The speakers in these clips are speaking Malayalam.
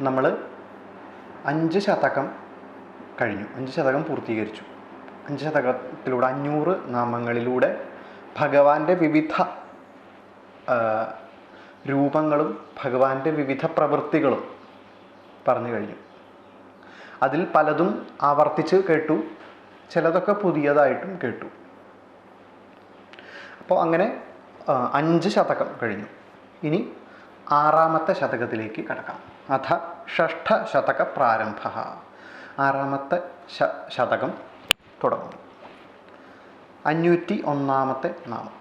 നമ്മൾ അഞ്ച് ശതകം കഴിഞ്ഞു. അഞ്ച് ശതകം പൂർത്തീകരിച്ചു. അഞ്ച് ശതകത്തിലൂടെ അഞ്ഞൂറ് നാമങ്ങളിലൂടെ ഭഗവാന്റെ വിവിധ രൂപങ്ങളും ഭഗവാന്റെ വിവിധ പ്രവൃത്തികളും പറഞ്ഞു കഴിഞ്ഞു. അതിൽ പലതും ആവർത്തിച്ച് കേട്ടു ചിലതൊക്കെ പുതിയതായിട്ടും കേട്ടു. അപ്പോൾ അങ്ങനെ അഞ്ച് ശതകം കഴിഞ്ഞു. ഇനി ആറാമത്തെ ശതകത്തിലേക്ക് കടക്കാം. അഥ ഷഷ്ഠ ശതക പ്രാരംഭ. ആറാമത്തെ ശ ശതകം തുടങ്ങും അഞ്ഞൂറ്റി ഒന്നാമത്തെ നാമം.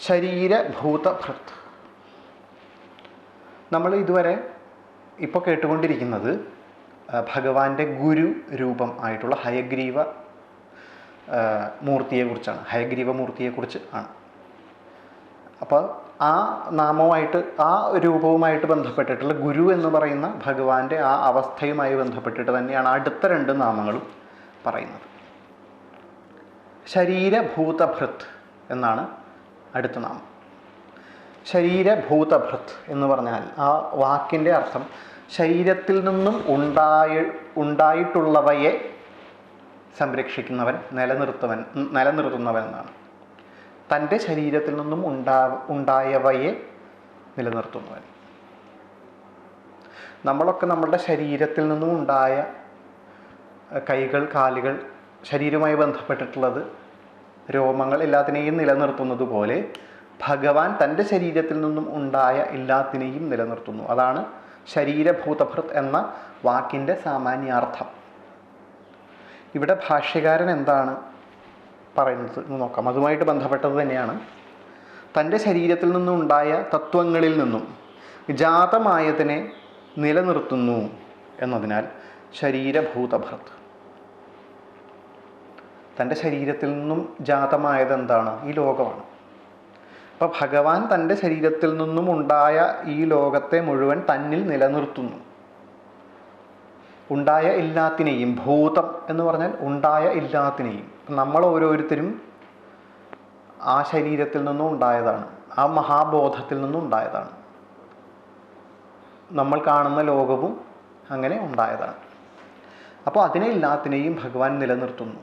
ശരീരഭൂതഭൃത്. നമ്മൾ ഇതുവരെ ഇപ്പോൾ കേട്ടുകൊണ്ടിരിക്കുന്നത് ഭഗവാന്റെ ഗുരു രൂപം ആയിട്ടുള്ള ഹയഗ്രീവ മൂർത്തിയെക്കുറിച്ചാണ്. ഹയഗ്രീവ മൂർത്തിയെക്കുറിച്ച് ആണ്. അപ്പോൾ ആ നാമവുമായിട്ട് ആ രൂപവുമായിട്ട് ബന്ധപ്പെട്ടിട്ടുള്ള ഗുരു എന്ന് പറയുന്ന ഭഗവാന്റെ ആ അവസ്ഥയുമായി ബന്ധപ്പെട്ടിട്ട് തന്നെയാണ് അടുത്ത രണ്ട് നാമങ്ങളും പറയുന്നത്. ശരീരഭൂതഭൃത് എന്നാണ് അടുത്ത നാമം. ശരീരഭൂതഭൃത് എന്ന് പറഞ്ഞാൽ ആ വാക്കിന്റെ അർത്ഥം ശരീരത്തിൽ നിന്നും ഉണ്ടായി ഉണ്ടായിട്ടുള്ളവയെ സംരക്ഷിക്കുന്നവൻ നിലനിർത്തവൻ നിലനിർത്തുന്നവൻ എന്നാണ്. തന്റെ ശരീരത്തിൽ നിന്നും ഉണ്ടാ ഉണ്ടായവയെ നിലനിർത്തുന്നവൻ. നമ്മളൊക്കെ നമ്മളുടെ ശരീരത്തിൽ നിന്നും ഉണ്ടായ കൈകൾ കാലുകൾ ശരീരവുമായി ബന്ധപ്പെട്ടിട്ടുള്ളത് രോമങ്ങൾ എല്ലാത്തിനെയും നിലനിർത്തുന്നത് പോലെ ഭഗവാൻ തന്റെ ശരീരത്തിൽ നിന്നും ഉണ്ടായ എല്ലാത്തിനെയും നിലനിർത്തുന്നു. അതാണ് ശരീരഭൂതഭൃത് എന്ന വാക്കിന്റെ സാമാന്യാർത്ഥം. ഇവിടെ ഭാഷ്യകാരൻ എന്താണ് പറയുന്നത് നോക്കാം. അതുമായിട്ട് ബന്ധപ്പെട്ടത് തന്നെയാണ്. തന്റെ ശരീരത്തിൽ നിന്നുണ്ടായ തത്വങ്ങളിൽ നിന്നും ജാതമായതിനെ നിലനിർത്തുന്നു എന്നതിനാൽ ശരീരഭൂതഭൃത് തന്റെ ശരീരത്തിൽ നിന്നും ജാതമായത് എന്താണ്? ഈ ലോകമാണ്. അപ്പോൾ ഭഗവാൻ തന്റെ ശരീരത്തിൽ നിന്നും ഉണ്ടായ ഈ ലോകത്തെ മുഴുവൻ തന്നിൽ നിലനിർത്തുന്നു. ഉണ്ടായ എല്ലാത്തിനെയും ഭൂതം എന്ന് പറഞ്ഞാൽ ഉണ്ടായ എല്ലാത്തിനെയും നമ്മൾ ഓരോരുത്തരും ആ ശരീരത്തിൽ നിന്നും ഉണ്ടായതാണ്. ആ മഹാബോധത്തിൽ നിന്നും ഉണ്ടായതാണ്. നമ്മൾ കാണുന്ന ലോകവും അങ്ങനെ ഉണ്ടായതാണ്. അപ്പോൾ അതിനെ എല്ലാത്തിനെയും ഭഗവാൻ നിലനിർത്തുന്നു.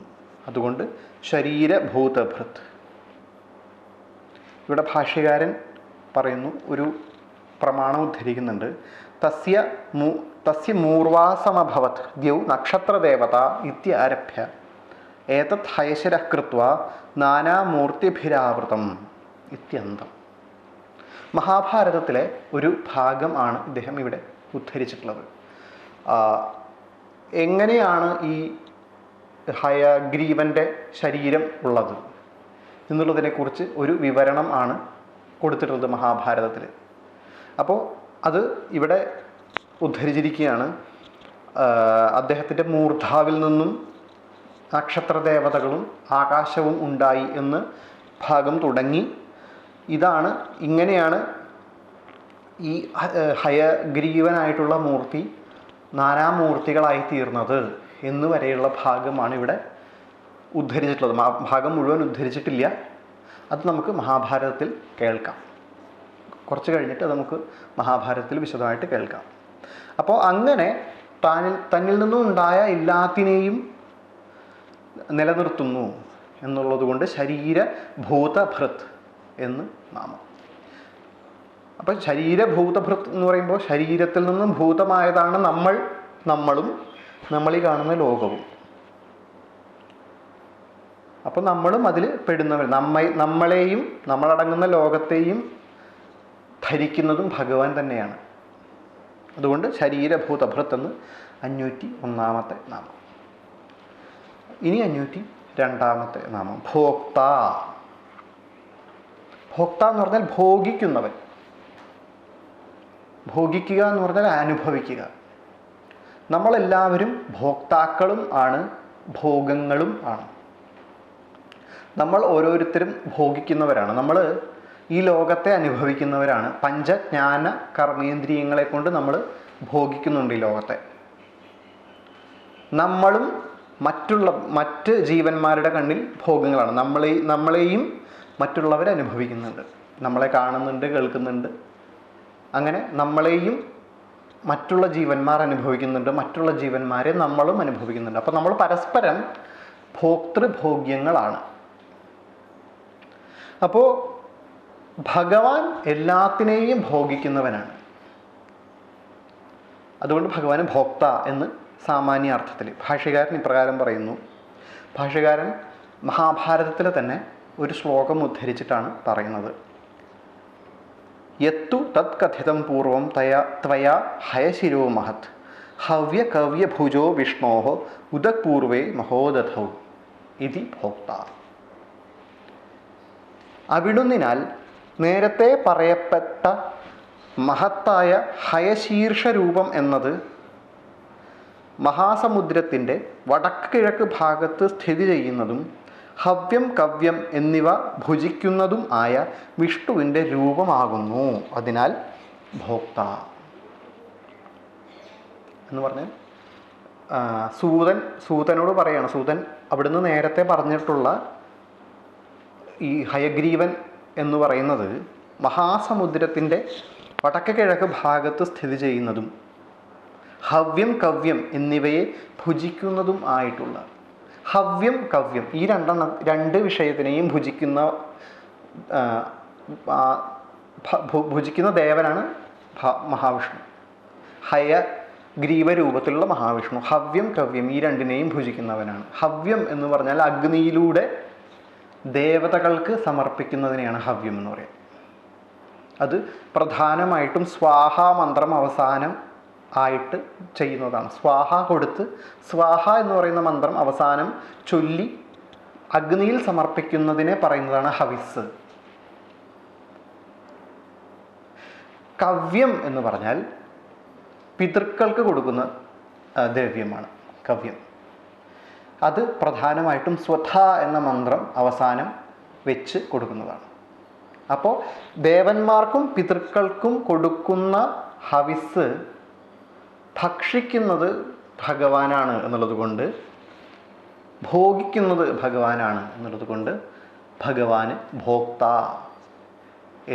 അതുകൊണ്ട് ശരീരഭൂതഭൃത് ഇവിടെ ഭാഷ്യകാരൻ പറയുന്നു ഒരു പ്രമാണം ഉദ്ധരിക്കുന്നുണ്ട്. തസ്യ മൂ തസ്യ മൂർവാസമഭവത് ദ്യൗ നക്ഷത്രദേവത ഇത്യാരഭ്യ ഏതത് ഹയശര കൃത്വ നാനാമൂർത്തിഭിരാവൃതം ഇത്യന്തം മഹാഭാരതത്തിലെ ഒരു ഭാഗം ആണ് ഇദ്ദേഹം ഇവിടെ ഉദ്ധരിച്ചിട്ടുള്ളത്. എങ്ങനെയാണ് ഈ ഹയഗ്രീവന്റെ ശരീരം ഉള്ളത് എന്നുള്ളതിനെക്കുറിച്ച് ഒരു വിവരണം ആണ് കൊടുത്തിട്ടുള്ളത് മഹാഭാരതത്തിൽ അപ്പോൾ അത് ഇവിടെ ഉദ്ധരിച്ചിരിക്കുകയാണ്. അദ്ദേഹത്തിന്റെ മൂർധാവിൽ നിന്നും നക്ഷത്രദേവതകളും ആകാശവും ഉണ്ടായി എന്ന് ഭാഗം തുടങ്ങി. ഇതാണ് ഇങ്ങനെയാണ് ഈ ഹയഗ്രീവനായിട്ടുള്ള മൂർത്തി നാനാമൂർത്തികളായി തീർന്നത് എന്ന് വരെയുള്ള ഭാഗമാണ് ഇവിടെ ഉദ്ധരിച്ചിട്ടുള്ളത്. ഭാഗം മുഴുവൻ ഉദ്ധരിച്ചിട്ടില്ല. അത് നമുക്ക് മഹാഭാരതത്തിൽ കേൾക്കാം. കുറച്ച് കഴിഞ്ഞിട്ട് നമുക്ക് മഹാഭാരതത്തിൽ വിശദമായിട്ട് കേൾക്കാം. അപ്പോൾ അങ്ങനെ താനിൽ തന്നിൽ നിന്നും ഉണ്ടായ എല്ലാത്തിനെയും നിലനിർത്തുന്നു എന്നുള്ളത് കൊണ്ട് ശരീരഭൂതഭൃത് എന്ന് നാമം. അപ്പം ശരീരഭൂതഭൃത് എന്ന് പറയുമ്പോൾ ശരീരത്തിൽ നിന്നും ഭൂതമായതാണ് നമ്മൾ നമ്മളും നമ്മളീ കാണുന്ന ലോകവും. അപ്പം നമ്മളും അതിൽ പെടുന്നവർ നമ്മ നമ്മളെയും നമ്മളടങ്ങുന്ന ലോകത്തെയും ധരിക്കുന്നതും ഭഗവാൻ തന്നെയാണ്. അതുകൊണ്ട് ശരീരഭൂതഭൃത് എന്ന് അഞ്ഞൂറ്റി ഒന്നാമത്തെ നാമം. ഇനി അഞ്ഞൂറ്റി രണ്ടാമത്തെ നാമം. ഭോക്ത. ഭോക്ത എന്ന് പറഞ്ഞാൽ ഭോഗിക്കുന്നവൻ. ഭോഗിക്കുക എന്ന് പറഞ്ഞാൽ അനുഭവിക്കുക. നമ്മളെല്ലാവരും ഭോക്താക്കളും ആണ് ഭോഗങ്ങളും ആണ്. നമ്മൾ ഓരോരുത്തരും ഭോഗിക്കുന്നവരാണ്. നമ്മൾ ഈ ലോകത്തെ അനുഭവിക്കുന്നവരാണ്. പഞ്ചജ്ഞാന കർമ്മേന്ദ്രിയങ്ങളെ കൊണ്ട് നമ്മൾ ഭോഗിക്കുന്നുണ്ട് ഈ ലോകത്തെ. നമ്മളും മറ്റുള്ള മറ്റ് ജീവന്മാരുടെ കണ്ണിൽ ഭോഗങ്ങളാണ്. നമ്മളെ നമ്മളെയും മറ്റുള്ളവർ അനുഭവിക്കുന്നുണ്ട്. നമ്മളെ കാണുന്നുണ്ട് കേൾക്കുന്നുണ്ട്. അങ്ങനെ നമ്മളെയും മറ്റുള്ള ജീവന്മാർ അനുഭവിക്കുന്നുണ്ട്. മറ്റുള്ള ജീവന്മാരെ നമ്മളും അനുഭവിക്കുന്നുണ്ട്. അപ്പോൾ നമ്മൾ പരസ്പരം ഭോക്തൃഭോഗ്യങ്ങളാണ്. അപ്പോൾ ഭഗവാൻ എല്ലാത്തിനെയും ഭോഗിക്കുന്നവനാണ്. അതുകൊണ്ട് ഭഗവാന് ഭോക്ത എന്ന് സാമാന്യ അർത്ഥത്തിൽ ഭാഷ്യകാരൻ ഇപ്രകാരം പറയുന്നു. ഭാഷ്യകാരൻ മഹാഭാരതത്തിലെ തന്നെ ഒരു ശ്ലോകം ഉദ്ധരിച്ചിട്ടാണ് പറയുന്നത്. യത്തു തത് കഥിതം പൂർവം തയാ ത്വയാ ഹയശിരോ മഹത്. ഹവ്യ കവ്യ ഭുജോ വിഷ്ണോ ഉദക്പൂർവേ മഹോദധൗ ഇതി ഭോക്ത. അവിടുന്നിനാൽ നേരത്തെ പറയപ്പെട്ട മഹത്തായ ഹയശീർഷ രൂപം എന്നത് മഹാസമുദ്രത്തിന്റെ വടക്ക് കിഴക്ക് ഭാഗത്ത് സ്ഥിതി ചെയ്യുന്നതും ഹവ്യം കവ്യം എന്നിവ ഭുജിക്കുന്നതും ആയ വിഷ്ണുവിന്റെ രൂപമാകുന്നു. അതിനാൽ ഭോക്ത എന്ന് പറഞ്ഞ സൂതൻ സൂതനോട് പറയാണ്. സൂതൻ അവിടുന്ന് നേരത്തെ പറഞ്ഞിട്ടുള്ള ഈ ഹയഗ്രീവൻ എന്ന് പറയുന്നത് മഹാസമുദ്രത്തിന്റെ വടക്ക് കിഴക്ക് ഭാഗത്ത് സ്ഥിതി ചെയ്യുന്നതും ഹവ്യം കവ്യം എന്നിവയെ ഭുജിക്കുന്നതും ആയിട്ടുള്ള ഹവ്യം കവ്യം ഈ രണ്ടെണ്ണം രണ്ട് വിഷയത്തിനെയും ഭുജിക്കുന്ന ഭുജിക്കുന്ന ദേവനാണ് മഹാവിഷ്ണു. ഹയ ഗ്രീവ രൂപത്തിലുള്ള മഹാവിഷ്ണു. ഹവ്യം കവ്യം ഈ രണ്ടിനെയും ഭുജിക്കുന്നവനാണ്. ഹവ്യം എന്ന് പറഞ്ഞാൽ അഗ്നിയിലൂടെ ദേവതകൾക്ക് സമർപ്പിക്കുന്നതിനെയാണ് ഹവ്യം എന്ന് പറയുന്നത്. അത് പ്രധാനമായിട്ടും സ്വാഹ മന്ത്രം അവസാനം ആയിട്ട് ചെയ്യുന്നതാണ്. സ്വാഹ കൊടുത്ത് സ്വാഹ എന്ന് പറയുന്ന മന്ത്രം അവസാനം ചൊല്ലി അഗ്നിയിൽ സമർപ്പിക്കുന്നതിനെ പറയുന്നതാണ് ഹവിസ്. കവ്യം എന്ന് പറഞ്ഞാൽ പിതൃക്കൾക്ക് കൊടുക്കുന്ന ദ്രവ്യമാണ്. കവ്യം. അത് പ്രധാനമായിട്ടും സ്വത എന്ന മന്ത്രം അവസാനം വെച്ച് കൊടുക്കുന്നതാണ്. അപ്പോൾ ദേവന്മാർക്കും പിതൃക്കൾക്കും കൊടുക്കുന്ന ഹവിസ് ഭക്ഷിക്കുന്നത് ഭഗവാനാണ് എന്നുള്ളത് കൊണ്ട് ഭോഗിക്കുന്നത് ഭഗവാനാണ് എന്നുള്ളത് കൊണ്ട് ഭഗവാന് ഭോക്ത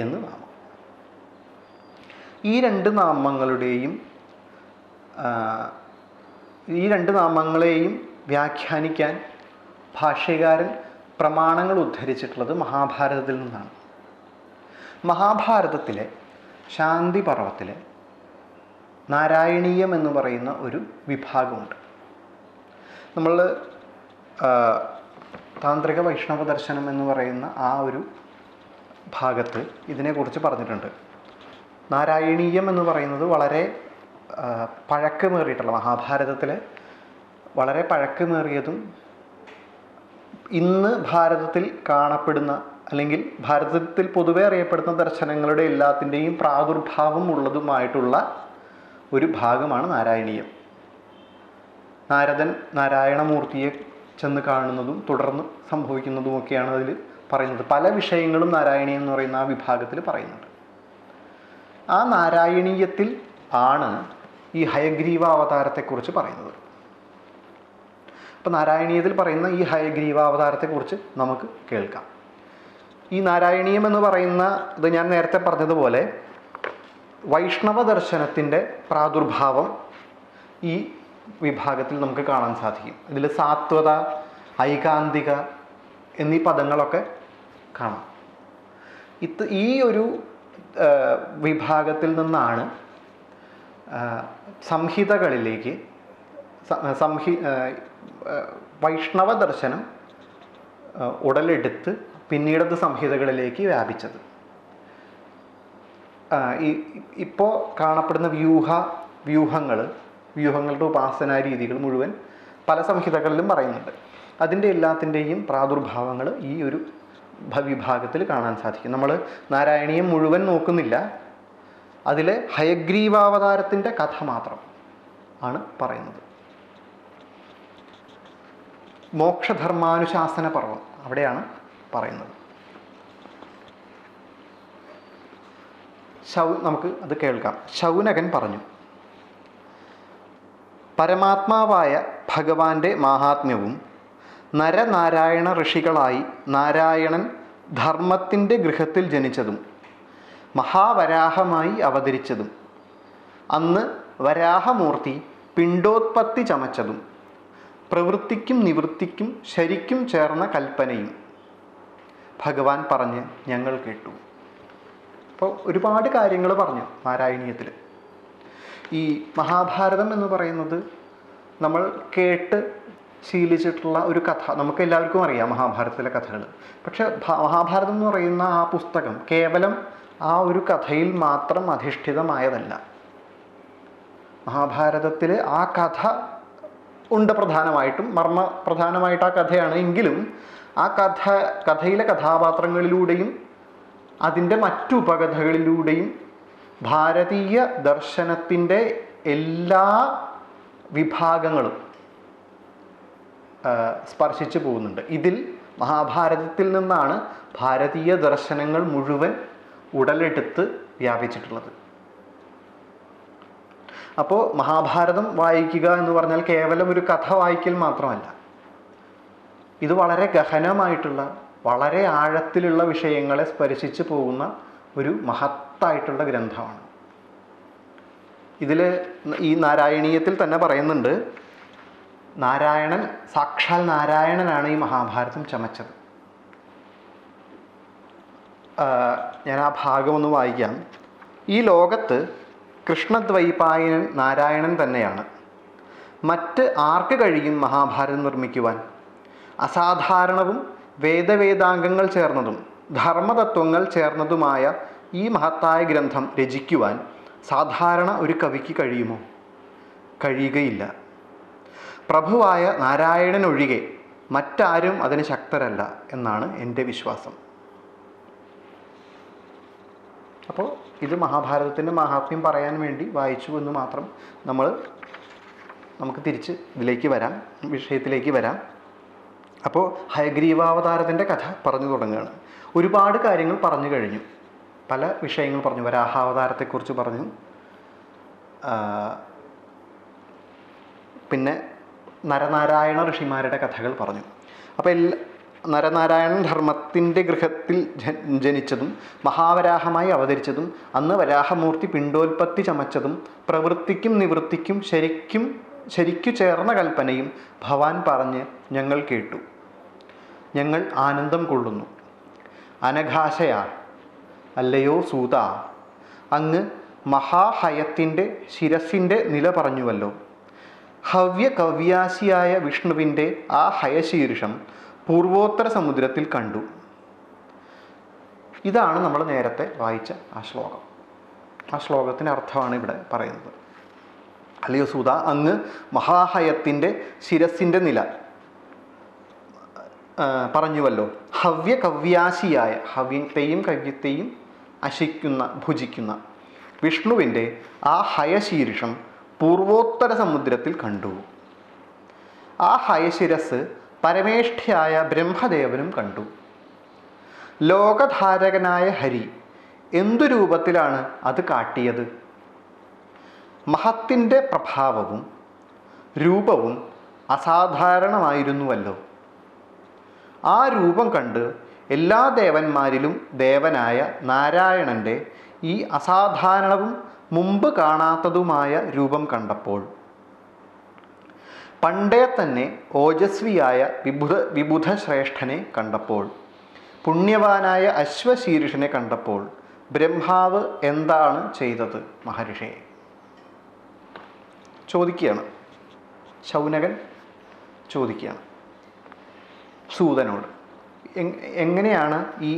എന്ന് നാമം. ഈ രണ്ട് നാമങ്ങളുടെയും ഈ രണ്ട് നാമങ്ങളെയും വ്യാഖ്യാനിക്കാൻ ഭാഷ്യകാരൻ പ്രമാണങ്ങൾ ഉദ്ധരിച്ചിട്ടുള്ളത് മഹാഭാരതത്തിൽ നിന്നാണ്. മഹാഭാരതത്തിലെ ശാന്തി പർവത്തിലെ നാരായണീയം എന്ന് പറയുന്ന ഒരു വിഭാഗമുണ്ട്. നമ്മൾ താന്ത്രിക വൈഷ്ണവ ദർശനം എന്ന് പറയുന്ന ആ ഒരു ഭാഗത്ത് ഇതിനെക്കുറിച്ച് പറഞ്ഞിട്ടുണ്ട്. നാരായണീയം എന്ന് പറയുന്നത് വളരെ പഴക്കമേറിയിട്ടുള്ള മഹാഭാരതത്തിലെ വളരെ പഴക്കമേറിയതും ഇന്ന് ഭാരതത്തിൽ കാണപ്പെടുന്ന അല്ലെങ്കിൽ ഭാരതത്തിൽ പൊതുവെ അറിയപ്പെടുന്ന ദർശനങ്ങളുടെ എല്ലാത്തിന്റെയും പ്രാദുർഭാവം ഉള്ളതുമായിട്ടുള്ള ഒരു ഭാഗമാണ് നാരായണീയം. നാരദൻ നാരായണമൂർത്തിയെ ചെന്ന് കാണുന്നതും തുടർന്ന് സംഭവിക്കുന്നതുമൊക്കെയാണ് അതിൽ പറയുന്നത്. പല വിഷയങ്ങളും നാരായണീയം എന്ന് പറയുന്ന ആ വിഭാഗത്തിൽ പറയുന്നുണ്ട്. ആ നാരായണീയത്തിൽ ആണ് ഈ ഹയഗ്രീവ അവതാരത്തെക്കുറിച്ച് പറയുന്നത്. അപ്പോൾ നാരായണീയത്തിൽ പറയുന്ന ഈ ഹയഗ്രീവ അവതാരത്തെക്കുറിച്ച് നമുക്ക് കേൾക്കാം. ഈ നാരായണീയം എന്ന് പറയുന്ന ഇത് ഞാൻ നേരത്തെ പറഞ്ഞതുപോലെ വൈഷ്ണവ ദർശനത്തിന്റെ പ്രാദുർഭാവം ഈ വിഭാഗത്തിൽ നമുക്ക് കാണാൻ സാധിക്കും. ഇതിൽ സാത്വത ഐകാന്തിക എന്നീ പദങ്ങളൊക്കെ കാണാം. ഇത് ഈ ഒരു വിഭാഗത്തിൽ നിന്നാണ് സംഹിതകളിലേക്ക് സംഹി വൈഷ്ണവ ദർശനം ഉടലെടുത്ത് പിന്നീടത് സംഹിതകളിലേക്ക് വ്യാപിച്ചത്. ഈ ഇപ്പോൾ കാണപ്പെടുന്ന വ്യൂഹ വ്യൂഹങ്ങൾ വ്യൂഹങ്ങളുടെ ഉപാസനാ രീതികൾ മുഴുവൻ പല സംഹിതകളിലും പറയുന്നുണ്ട്. അതിന്റെ എല്ലാത്തിന്റെയും പ്രാദുർഭാവങ്ങൾ ഈ ഒരു വിഭാഗത്തിൽ കാണാൻ സാധിക്കും. നമ്മൾ നാരായണീയം മുഴുവൻ നോക്കുന്നില്ല. അതിലെ ഹയഗ്രീവാവതാരത്തിന്റെ കഥ മാത്രം ആണ് പറയുന്നത്. മോക്ഷധർമാനുശാസന പർവം അവിടെയാണ് പറയുന്നത്. ശൗ നമുക്ക് അത് കേൾക്കാം. ശൗനകൻ പറഞ്ഞു പരമാത്മാവായ ഭഗവാന്റെ മാഹാത്മ്യവും നരനാരായണ ഋഷികളായി നാരായണൻ ധർമ്മത്തിന്റെ ഗൃഹത്തിൽ ജനിച്ചതും മഹാവരാഹമായി അവതരിച്ചതും അന്ന് വരാഹമൂർത്തി പിണ്ടോത്പത്തി ചമച്ചതും പ്രവൃത്തിക്കും നിവൃത്തിക്കും ശരിക്കും ചേർന്ന കൽപ്പനയും ഭഗവാൻ പറഞ്ഞ് ഞങ്ങൾ കേട്ടു. അപ്പോൾ ഒരുപാട് കാര്യങ്ങൾ പറഞ്ഞു നാരായണീയത്തിൽ ഈ മഹാഭാരതം എന്ന് പറയുന്നത് നമ്മൾ കേട്ട് ശീലിച്ചിട്ടുള്ള ഒരു കഥ. നമുക്ക് എല്ലാവർക്കും അറിയാം മഹാഭാരതത്തിലെ കഥകൾ പക്ഷെ മഹാഭാരതം എന്ന് പറയുന്ന ആ പുസ്തകം കേവലം ആ ഒരു കഥയിൽ മാത്രം അധിഷ്ഠിതമായതല്ല. മഹാഭാരതത്തിൽ ആ കഥ ഉണ്ട് പ്രധാനമായിട്ടും മർമ്മ പ്രധാനമായിട്ട് ആ കഥയാണ്. എങ്കിലും ആ കഥ കഥയിലെ കഥാപാത്രങ്ങളിലൂടെയും അതിന്റെ മറ്റു ഉപകഥകളിലൂടെയും ഭാരതീയ ദർശനത്തിന്റെ എല്ലാ വിഭാഗങ്ങളും സ്പർശിച്ചു പോകുന്നുണ്ട്. ഇതിൽ മഹാഭാരതത്തിൽ നിന്നാണ് ഭാരതീയ ദർശനങ്ങൾ മുഴുവൻ ഉടലെടുത്ത് വ്യാപിച്ചിട്ടുള്ളത്. അപ്പോൾ മഹാഭാരതം വായിക്കുക എന്ന് പറഞ്ഞാൽ കേവലം ഒരു കഥ വായിക്കൽ മാത്രമല്ല. ഇത് വളരെ ഗഹനമായിട്ടുള്ള വളരെ ആഴത്തിലുള്ള വിഷയങ്ങളെ സ്പർശിച്ചു പോകുന്ന ഒരു മഹത്തായിട്ടുള്ള ഗ്രന്ഥമാണ്. ഇതിൽ ഈ നാരായണീയത്തിൽ തന്നെ പറയുന്നുണ്ട് നാരായണൻ സാക്ഷാൽ നാരായണനാണ് ഈ മഹാഭാരതം ചമച്ചത്. ഞാൻ ആ ഭാഗമൊന്ന് വായിക്കാം. ഈ ലോകത്ത് കൃഷ്ണദ്വൈപായനൻ നാരായണൻ തന്നെയാണ്. മറ്റ് ആർക്ക് കഴിയും മഹാഭാരതം നിർമ്മിക്കുവാൻ? അസാധാരണവും വേദവേദാംഗങ്ങൾ ചേർന്നതും ധർമ്മതത്വങ്ങൾ ചേർന്നതുമായ ഈ മഹത്തായ ഗ്രന്ഥം രചിക്കുവാൻ സാധാരണ ഒരു കവിക്ക് കഴിയുമോ? കഴിയുകയില്ല. പ്രഭുവായ നാരായണൻ ഒഴികെ മറ്റാരും അതിന് ശക്തരല്ല എന്നാണ് എന്റെ വിശ്വാസം. അപ്പോൾ ഇത് മഹാഭാരതത്തിന്റെ മഹാത്മ്യം പറയാൻ വേണ്ടി വായിച്ചു എന്ന് മാത്രം നമ്മൾ നമുക്ക് തിരിച്ച് ഇതിലേക്ക് വരാം വിഷയത്തിലേക്ക് വരാം. അപ്പോൾ ഹയഗ്രീവാവതാരത്തിന്റെ കഥ പറഞ്ഞു തുടങ്ങുകയാണ്. ഒരുപാട് കാര്യങ്ങൾ പറഞ്ഞു കഴിഞ്ഞു. പല വിഷയങ്ങൾ പറഞ്ഞു. വരാഹാവതാരത്തെക്കുറിച്ച് പറഞ്ഞു. പിന്നെ നരനാരായണ ഋഷിമാരുടെ കഥകൾ പറഞ്ഞു. അപ്പോൾ എല്ലാ നരനാരായണൻ ധർമ്മത്തിന്റെ ഗൃഹത്തിൽ ജനിച്ചതും മഹാവരാഹമായി അവതരിച്ചതും അന്ന് വരാഹമൂർത്തി പിണ്ടോൽപത്തി ചമച്ചതും പ്രവൃത്തിക്കും നിവൃത്തിക്കും ശരിക്കും ശരിക്കു ചേർന്ന കൽപ്പനയും ഭവാൻ പറഞ്ഞ് ഞങ്ങൾ കേട്ടു. ഞങ്ങൾ ആനന്ദം കൊള്ളുന്നു. അനഘാശയാ അല്ലയോ സൂത അങ്ങ് മഹാഹയത്തിന്റെ ശിരസിന്റെ നില പറഞ്ഞുവല്ലോ. ഹവ്യ കവ്യാസിയായ വിഷ്ണുവിന്റെ ആ ഹയശീർഷം പൂർവോത്തര സമുദ്രത്തിൽ കണ്ടു. ഇതാണ് നമ്മൾ നേരത്തെ വായിച്ച ആ ശ്ലോകം. ആ ശ്ലോകത്തിന്റെ അർത്ഥമാണ് ഇവിടെ പറയുന്നത്. അല്ലയോ സൂത അങ്ങ് മഹാഹയത്തിന്റെ ശിരസിന്റെ നില പറഞ്ഞുവല്ലോ. ഹവ്യ കവ്യാശിയായ ഹവ്യത്തെയും കവ്യത്തെയും അശിക്കുന്ന ഭുജിക്കുന്ന വിഷ്ണുവിന്റെ ആ ഹയശീർഷം പൂർവോത്തര സമുദ്രത്തിൽ കണ്ടു. ആ ഹയശിരസ് പരമേഷ്ഠിയായ ബ്രഹ്മദേവനും കണ്ടു. ലോകധാരകനായ ഹരി എന്തു രൂപത്തിലാണ് അത് കാട്ടിയത്? മഹത്തിന്റെ പ്രഭാവവും രൂപവും അസാധാരണമായിരുന്നുവല്ലോ. ആ രൂപം കണ്ട് എല്ലാ ദേവന്മാരിലും ദേവനായ നാരായണന്റെ ഈ അസാധാരണവും മുമ്പ് കാണാത്തതുമായ രൂപം കണ്ടപ്പോൾ പണ്ടേ തന്നെ ഓജസ്വിയായ വിബുധ വിബുധശ്രേഷ്ഠനെ കണ്ടപ്പോൾ പുണ്യവാനായ അശ്വശീർഷനെ കണ്ടപ്പോൾ ബ്രഹ്മാവ് എന്താണ് ചെയ്തത് മഹർഷിയെ ചോദിക്കുകയാണ്. ശൗനകൻ ചോദിക്കുകയാണ്. സൂതനോട് എങ്ങനെയാണ് ഈ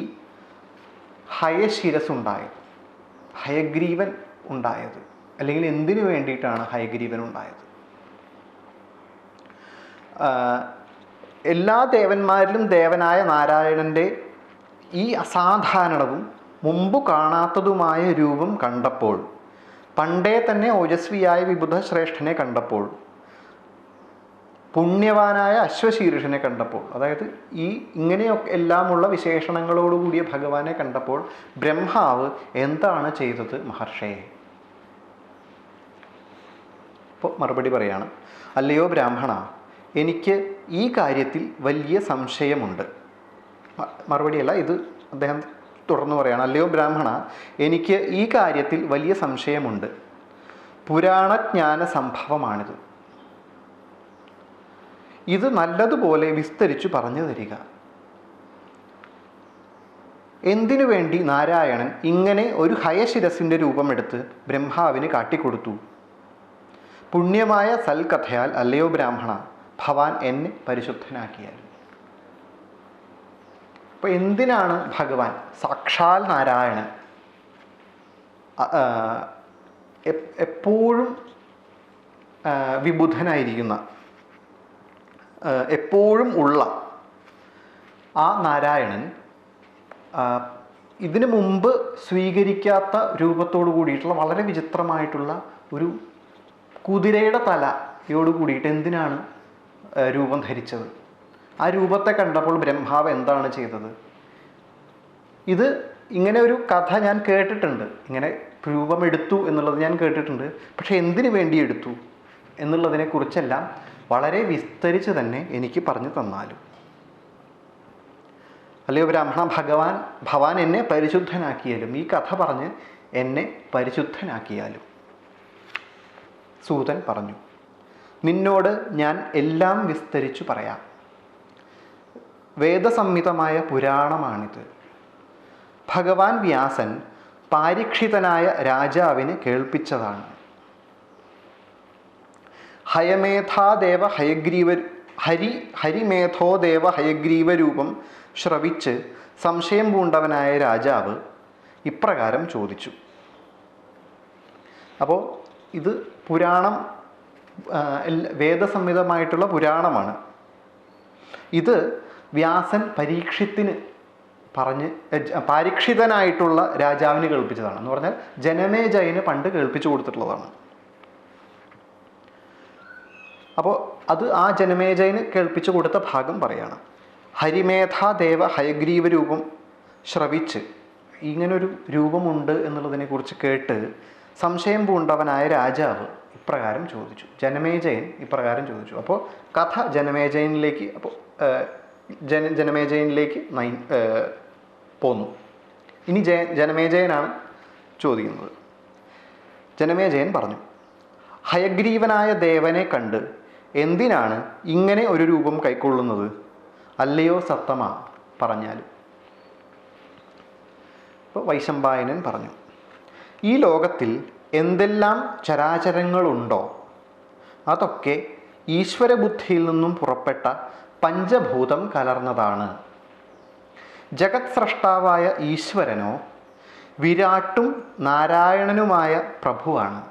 ഹയശിരസ് ഉണ്ടായത് ഹയഗ്രീവൻ ഉണ്ടായത്? അല്ലെങ്കിൽ എന്തിനു വേണ്ടിയിട്ടാണ് ഹയഗ്രീവൻ ഉണ്ടായത്? എല്ലാ ദേവന്മാരിലും ദേവനായ നാരായണന്റെ ഈ അസാധാരണവും മുമ്പ് കാണാത്തതുമായ രൂപം കണ്ടപ്പോൾ പണ്ടേ തന്നെ ഓജസ്വിയായ വിബുധ ശ്രേഷ്ഠനെ കണ്ടപ്പോൾ പുണ്യവാനായ അശ്വശീർഷനെ കണ്ടപ്പോൾ അതായത് ഈ ഇങ്ങനെയൊക്കെ എല്ലാമുള്ള വിശേഷണങ്ങളോടുകൂടിയ ഭഗവാനെ കണ്ടപ്പോൾ ബ്രഹ്മാവ് എന്താണ് ചെയ്തത് മഹർഷയെ ഇപ്പോൾ മറുപടി പറയാണ് അല്ലയോ ബ്രാഹ്മണ എനിക്ക് ഈ കാര്യത്തിൽ വലിയ സംശയമുണ്ട്. മറുപടിയല്ല ഇത് അദ്ദേഹം തുടർന്ന് പറയുകയാണ് അല്ലയോ ബ്രാഹ്മണ എനിക്ക് ഈ കാര്യത്തിൽ വലിയ സംശയമുണ്ട്. പുരാണജ്ഞാന സംഭവമാണിത് ഇത് നല്ലതുപോലെ വിസ്തരിച്ചു പറഞ്ഞു തരിക. എന്തിനു വേണ്ടി നാരായണൻ ഇങ്ങനെ ഒരു ഹയശിരസിന്റെ രൂപമെടുത്ത് ബ്രഹ്മാവിന് കാട്ടിക്കൊടുത്തു? പുണ്യമായ സൽക്കഥയാൽ അല്ലയോ ബ്രാഹ്മണ ഭവാൻ എന്നെ പരിശുദ്ധനാക്കിയാലും അപ്പോൾ എന്തിനാണ് ഭഗവാൻ സാക്ഷാൽ നാരായണൻ? എപ്പോഴും വിബുധനായിരിക്കുന്ന എപ്പോഴും ഉള്ള ആ നാരായണൻ ഇതിനു മുമ്പ് സ്വീകരിക്കാത്ത രൂപത്തോട് കൂടിയിട്ടുള്ള വളരെ വിചിത്രമായിട്ടുള്ള ഒരു കുതിരയുടെ തലയോട് കൂടിയിട്ട് എന്തിനാണ് രൂപം ധരിച്ചത്. ആ രൂപത്തെ കണ്ടപ്പോൾ ബ്രഹ്മാവ് എന്താണ് ചെയ്തത്? ഇത് ഇങ്ങനെ ഒരു കഥ ഞാൻ കേട്ടിട്ടുണ്ട്. ഇങ്ങനെ രൂപം എടുത്തു എന്നുള്ളത് ഞാൻ കേട്ടിട്ടുണ്ട്. പക്ഷെ എന്തിനു വേണ്ടി എടുത്തു എന്നുള്ളതിനെ കുറിച്ചെല്ലാം വളരെ വിസ്തരിച്ച് തന്നെ എനിക്ക് പറഞ്ഞു തന്നാലും. അല്ലയോ ബ്രാഹ്മണ ഭഗവാൻ ഭവാൻ എന്നെ പരിശുദ്ധനാക്കിയാലും ഈ കഥ പറഞ്ഞ് എന്നെ പരിശുദ്ധനാക്കിയാലും. സൂതൻ പറഞ്ഞു. നിന്നോട് ഞാൻ എല്ലാം വിസ്തരിച്ചു പറയാം. വേദസംഹിതമായ പുരാണമാണിത്. ഭഗവാൻ വ്യാസൻ പാരീക്ഷിതനായ രാജാവിന് കേൾപ്പിച്ചതാണ്. ഹയമേധാദേവ ഹയഗ്രീവ ഹരി ഹരിമേധോദേവ ഹയഗ്രീവരൂപം ശ്രവിച്ച് സംശയം പൂണ്ടവനായ രാജാവ് ഇപ്രകാരം ചോദിച്ചു. അപ്പോൾ ഇത് പുരാണം വേദസംഹിതമായിട്ടുള്ള പുരാണമാണ്. ഇത് വ്യാസൻ പരീക്ഷത്തിന് പറഞ്ഞ് പരീക്ഷിതനായിട്ടുള്ള രാജാവിന് കേൾപ്പിച്ചതാണ്. എന്ന് പറഞ്ഞാൽ ജനമേജയന് പണ്ട് കേൾപ്പിച്ചു കൊടുത്തിട്ടുള്ളതാണ്. അപ്പോൾ അത് ആ ജനമേജയന് കേൾപ്പിച്ചു കൊടുത്ത ഭാഗം പറയാണ്. ഹരിമേധാദേവ ഹയഗ്രീവ രൂപം ശ്രവിച്ച് ഇങ്ങനൊരു രൂപമുണ്ട് എന്നുള്ളതിനെക്കുറിച്ച് കേട്ട് സംശയം പൂണ്ടവനായ രാജാവ് ഇപ്രകാരം ചോദിച്ചു. ജനമേജയൻ ഇപ്രകാരം ചോദിച്ചു. അപ്പോൾ കഥ ജനമേജയനിലേക്ക് അപ്പോൾ ജന ജനമേജയനിലേക്ക് നയി പോന്നു. ഇനി ജയ ജനമേജയനാണ് ചോദിക്കുന്നത്. ജനമേജയൻ പറഞ്ഞു ഹയഗ്രീവനായ ദേവനെ കണ്ട് എന്തിനാണ് ഇങ്ങനെ ഒരു രൂപം കൈക്കൊള്ളുന്നത്? അല്ലയോ സത്തമ പറഞ്ഞാലും. ഇപ്പോൾ വൈശമ്പായനൻ പറഞ്ഞു ഈ ലോകത്തിൽ എന്തെല്ലാം ചരാചരങ്ങളുണ്ടോ? അതൊക്കെ ഈശ്വരബുദ്ധിയിൽ നിന്നും പുറപ്പെട്ട പഞ്ചഭൂതം കലർന്നതാണ്. ജഗത് സ്രഷ്ടാവായ ഈശ്വരനോ വിരാട്ടും നാരായണനുമായ പ്രഭുവാണ്.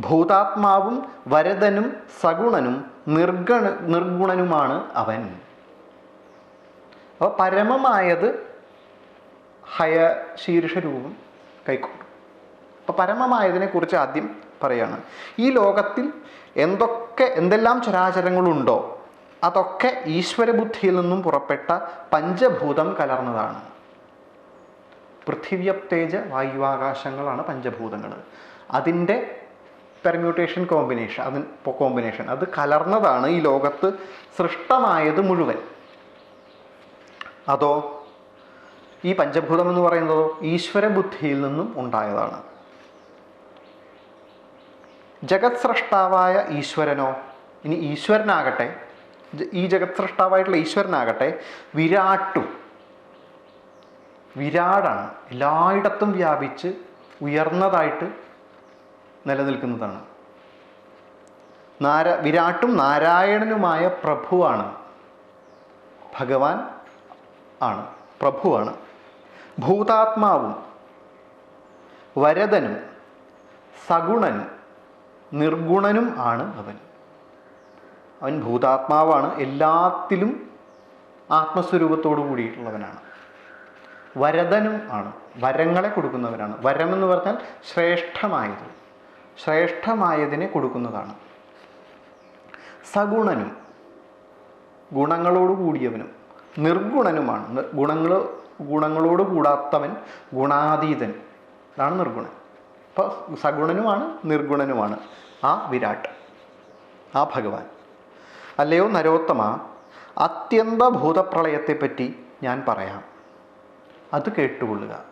ഭൂതാത്മാവും വരദനും സഗുണനും നിർഗണ നിർഗുണനുമാണ് അവൻ. അപ്പോൾ പരമമായത് ഹയ ശീർഷരൂപം കൈക്കൊണ്ടു അപ്പോൾ പരമമായതിനെ കുറിച്ച് ആദ്യം പറയാണ്. ഈ ലോകത്തിൽ എന്തൊക്കെ എന്തെല്ലാം ചരാചരങ്ങളുണ്ടോ അതൊക്കെ ഈശ്വരബുദ്ധിയിൽ നിന്നും പുറപ്പെട്ട പഞ്ചഭൂതം കലർന്നതാണ്. പൃഥിവ്യപ്തേജ വായുവാകാശങ്ങളാണ് പഞ്ചഭൂതങ്ങൾ അതിന്റെ പെർമ്യൂട്ടേഷൻ കോമ്പിനേഷൻ അതിന് കോമ്പിനേഷൻ അത് കലർന്നതാണ് ഈ ലോകത്ത് സൃഷ്ടമായത് മുഴുവൻ. അതോ ഈ പഞ്ചഭൂതം എന്ന് പറയുന്നതോ ഈശ്വര ബുദ്ധിയിൽ നിന്നും ഉണ്ടായതാണ്. ജഗത് സ്രഷ്ടാവായ ഈശ്വരനോ? ഇനി ഈശ്വരനാകട്ടെ. ഈ ജഗത് സൃഷ്ടാവായിട്ടുള്ള ഈശ്വരനാകട്ടെ. വിരാട്ടും. വിരാടാണ് എല്ലായിടത്തും വ്യാപിച്ച് ഉയർന്നതായിട്ട് നിലനിൽക്കുന്നതാണ്. നാര വിരാട്ടും നാരായണനുമായ പ്രഭുവാണ്. ഭഗവാൻ ആണ്. പ്രഭുവാണ്. ഭൂതാത്മാവും. വരദനും. സഗുണനും. നിർഗുണനും ആണ് അവൻ. അവൻ ഭൂതാത്മാവാണ്. എല്ലാത്തിലും ആത്മസ്വരൂപത്തോടു കൂടിയിട്ടുള്ളവനാണ്. വരദനും ആണ്. വരങ്ങളെ കൊടുക്കുന്നവനാണ് വരം എന്ന് പറഞ്ഞാൽ ശ്രേഷ്ഠമായത്. ശ്രേഷ്ഠമായതിനെ കൊടുക്കുന്നതാണ്. സഗുണനും ഗുണങ്ങളോട് കൂടിയവനും നിർഗുണനുമാണ്. ഗുണങ്ങൾ ഗുണങ്ങളോട് കൂടാത്തവൻ ഗുണാതീതൻ. അതാണ് നിർഗുണൻ. അപ്പോൾ സഗുണനുമാണ് നിർഗുണനുമാണ്. ആ വിരാട്ട് ആ ഭഗവാൻ. അല്ലയോ നരോത്തമ അത്യന്ത ഭൂതപ്രളയത്തെപ്പറ്റി ഞാൻ പറയാം. അത് കേട്ടുകൊള്ളുക.